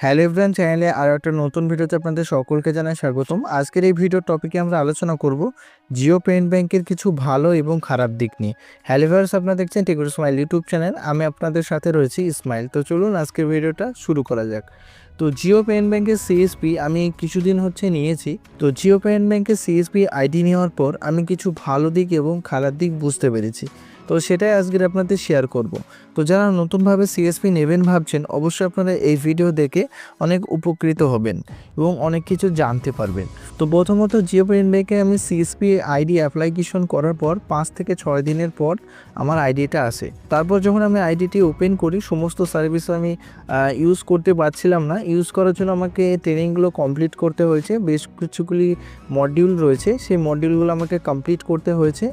Hello everyone চ্যানেলে আর একটা নতুন ভিডিওতে আপনাদের সকলকে জানাই স্বাগতম। আজকের এই ভিডিওর টপিকে আমরা আলোচনা করব জিও পেমেন্ট ব্যাংকের কিছু ভালো এবং খারাপ দিক নিয়ে। হ্যালো ভিউয়ার্স আপনারা দেখছেন টেকুর স্মাইল ইউটিউব চ্যানেল আমি আপনাদের সাথে রয়েছি ইসমাইল তো চলুন আজকের ভিডিওটা শুরু করা যাক। তো জিও পেমেন্ট ব্যাংকের সিএসপি আমি কিছুদিন হচ্ছে নিয়েছি। তো জিও পেমেন্ট ব্যাংকের সিএসপি আইডি নেওয়ার পর আমি কিছু ভালো দিক এবং খারাপ দিক বুঝতে পেরেছি। তো সেটাই আজকের আপনাদের শেয়ার করব। তো যারা নতুনভাবে সিএসপি নেবেন ভাবছেন, অবশ্যই আপনারা এই ভিডিও দেখে অনেক উপকৃত হবেন এবং অনেক কিছু জানতে পারবেন। তো প্রথমত জিও ব্যাংকে আমি সিএসপি আইডি অ্যাপ্লিকেশন করার পর পাঁচ থেকে ছয় দিনের পর আমার আইডিটা আসে। তারপর যখন আমি আইডিটি ওপেন করি, সমস্ত সার্ভিস আমি ইউজ করতে পারছিলাম না। ইউজ করার জন্য আমাকে ট্রেনিংগুলো কমপ্লিট করতে হয়েছে। বেশ কিছুগুলি মডিউল রয়েছে। সেই মডিউলগুলো আমাকে কমপ্লিট করতে হয়েছে।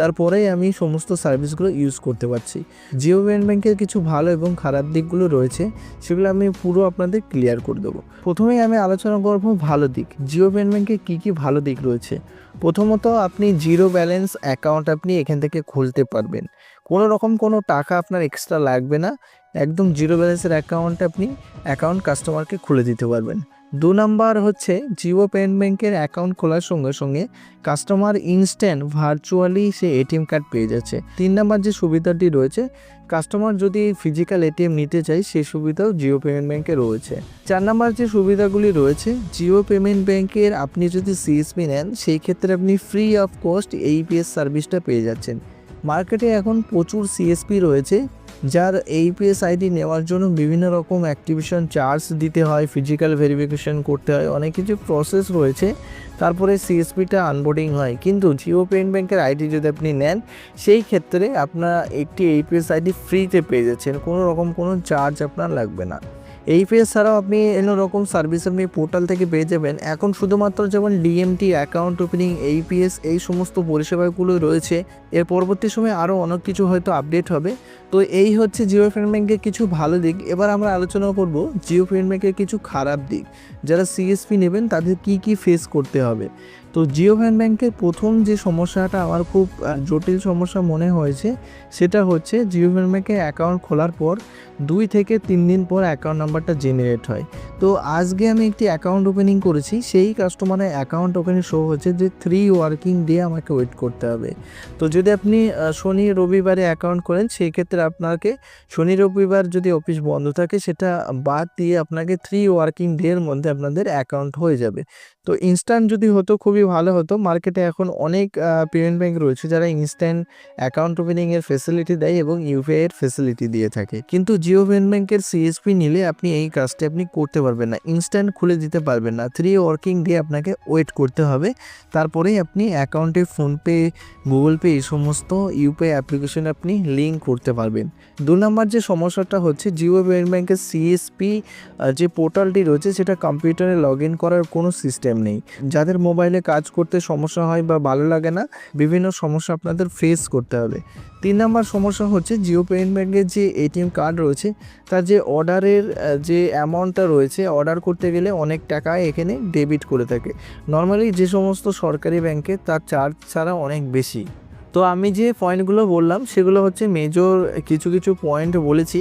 তারপরেই আমি সমস্ত সার্ভিসগুলো ইউজ করতে পারছি। জিও পেমেন্ট ব্যাংকের কিছু ভালো এবং খারাপ দিকগুলো রয়েছে, সেগুলো আমি পুরো আপনাদের ক্লিয়ার করে দেবো। প্রথমেই আমি আলোচনা করব ভালো দিক। জিও পেমেন্ট ব্যাংকে কী কী ভালো দিক রয়েছে? প্রথমত, আপনি জিরো ব্যালেন্স অ্যাকাউন্ট আপনি এখান থেকে খুলতে পারবেন। কোনো রকম কোনো টাকা আপনার এক্সট্রা লাগবে না। একদম জিরো ব্যালেন্সের অ্যাকাউন্টে আপনি অ্যাকাউন্ট কাস্টমারকে খুলে দিতে পারবেন। দু নাম্বার হচ্ছে জিও পেমেন্ট ব্যাংকের অ্যাকাউন্ট খোলার সঙ্গে সঙ্গে কাস্টমার ইনস্ট্যান্ট ভার্চুয়ালি সে এটিএম কার্ড পেয়ে যাচ্ছে। তিন নাম্বার যে সুবিধাটি রয়েছে, কাস্টমার যদি ফিজিক্যাল এটিএম নিতে চায় সেই সুবিধাও জিও পেমেন্ট ব্যাংকে রয়েছে। চার নাম্বার যে সুবিধাগুলি রয়েছে, জিও পেমেন্ট ব্যাংকের আপনি যদি সিএসপি নেন, সেই ক্ষেত্রে আপনি ফ্রি অফ কস্ট এইপিএস সার্ভিসটা পেয়ে যাচ্ছেন। মার্কেটে এখন প্রচুর সিএসপি রয়েছে যার এইপিএস আইডি নেওয়ার জন্য বিভিন্ন রকম অ্যাক্টিভেশন চার্জ দিতে হয় ফিজিক্যাল ভেরিফিকেশন করতে হয়, অনেক কিছু প্রসেস রয়েছে। তারপরে সিএসপিটা আনবোর্ডিং হয়। কিন্তু জিও পেমেন্ট ব্যাংকের আইডি যদি আপনি নেন, সেই ক্ষেত্রে আপনার একটি এইপিএস আইডি ফ্রিতে পেয়ে যাচ্ছেন। কোনো রকম কোনো চার্জ আপনার লাগবে না। এইপিএস ছাড়াও আপনি এনো রকম সার্ভিস আপনি পোর্টাল থেকে পেয়ে যাবেন। এখন শুধুমাত্র যেমন ডিএমটি অ্যাকাউন্ট ওপেনিং এইপিএস এই সমস্ত পরিষেবাগুলো রয়েছে। এর পরবর্তী সময়ে আরও অনেক কিছু হয়তো আপডেট হবে। তো এই হচ্ছে জিও ব্যাংকের কিছু ভালো দিক। এবার আমরা আলোচনা করব জিও ব্যাংকের কিছু খারাপ দিক। যারা সিএসপি নেবেন তাদের কি কি ফেস করতে হবে? তো জিও পেমেন্ট ব্যাংকের প্রথম যে সমস্যাটা আমার খুব জটিল সমস্যা মনে হয়েছে, সেটা হচ্ছে জিও পেমেন্ট ব্যাংকে অ্যাকাউন্ট খোলার পর দুই থেকে তিন দিন পর অ্যাকাউন্ট নাম্বারটা জেনারেট হয়। তো আজকে আমি একটি অ্যাকাউন্ট ওপেনিং করেছি, সেই কাস্টমারের অ্যাকাউন্ট ওখানে শো হচ্ছে যে থ্রি ওয়ার্কিং ডে আমাকে ওয়েট করতে হবে। তো যদি আপনি শনি রবিবারে অ্যাকাউন্ট করেন সেই ক্ষেত্রে আপনাকে শনি রবিবার যদি অফিস বন্ধ থাকে, সেটা বাদ দিয়ে আপনাকে থ্রি ওয়ার্কিং ডে এর মধ্যে আপনাদের অ্যাকাউন্ট হয়ে যাবে। তো ইনস্ট্যান্ট যদি হতো, খুবই ভালো হতো। মার্কেটে এখন অনেক পেমেন্ট ব্যাঙ্ক রয়েছে যারা ইনস্ট্যান্ট অ্যাকাউন্ট ওপেনিংয়ের ফেসিলিটি দেয় এবং ইউপিআই এর ফেসিলিটি দিয়ে থাকে। কিন্তু জিও পেমেন্ট ব্যাঙ্কের সিএসপি নিলে আপনি এই কাজটি আপনি করতে পারবেন না। ইনস্ট্যান্ট খুলে দিতে পারবেন না। থ্রি ওয়ার্কিং ডে আপনাকে ওয়েট করতে হবে। তারপরেই আপনি অ্যাকাউন্টে ফোনপে গুগল পে এই সমস্ত ইউপিআই অ্যাপ্লিকেশন আপনি লিঙ্ক করতে পারবেন। দু নম্বর যে সমস্যাটা হচ্ছে জিও পেমেন্ট ব্যাংকের সিএসপি যে পোর্টালটি রয়েছে সেটা কম্পিউটারে লগ ইন করার কোনো সিস্টেম নেই। যাদের মোবাইলে কাজ করতে সমস্যা হয় বা ভালো লাগে না, বিভিন্ন সমস্যা আপনাদের ফেস করতে হবে। তিন নম্বর সমস্যা হচ্ছে জিও পেমেন্ট ব্যাঙ্কের যে এটিএম কার্ড রয়েছে, তার যে অর্ডারের যে অ্যামাউন্টটা রয়েছে, অর্ডার করতে গেলে অনেক টাকা এখানে ডেবিট করে থাকে। নর্মালি যে সমস্ত সরকারি ব্যাংকে তার চার্জ ছাড়া অনেক বেশি। তো আমি যে পয়েন্টগুলো বললাম, সেগুলো হচ্ছে মেজর কিছু কিছু পয়েন্ট বলেছি।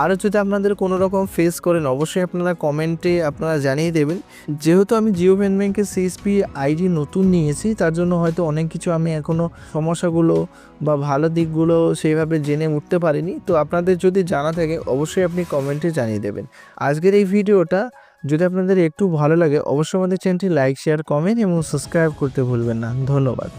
আর যদি আপনাদের কোনো রকম ফেস করেন, অবশ্যই আপনারা কমেন্টে আপনারা জানিয়ে দেবেন। যেহেতু আমি জিও ব্যাংকের সিএসপি আইডি নতুন নিয়েছি, তার জন্য হয়তো অনেক কিছু আমি এখনও সমস্যাগুলো বা ভালো দিকগুলো সেইভাবে জেনে উঠতে পারিনি। তো আপনাদের যদি জানা থাকে, অবশ্যই আপনি কমেন্টে জানিয়ে দেবেন। আজকের এই ভিডিওটা যদি আপনাদের একটু ভালো লাগে, অবশ্যই আমাদের চ্যানেলটি লাইক শেয়ার কমেন্ট এবং সাবস্ক্রাইব করতে ভুলবেন না। ধন্যবাদ।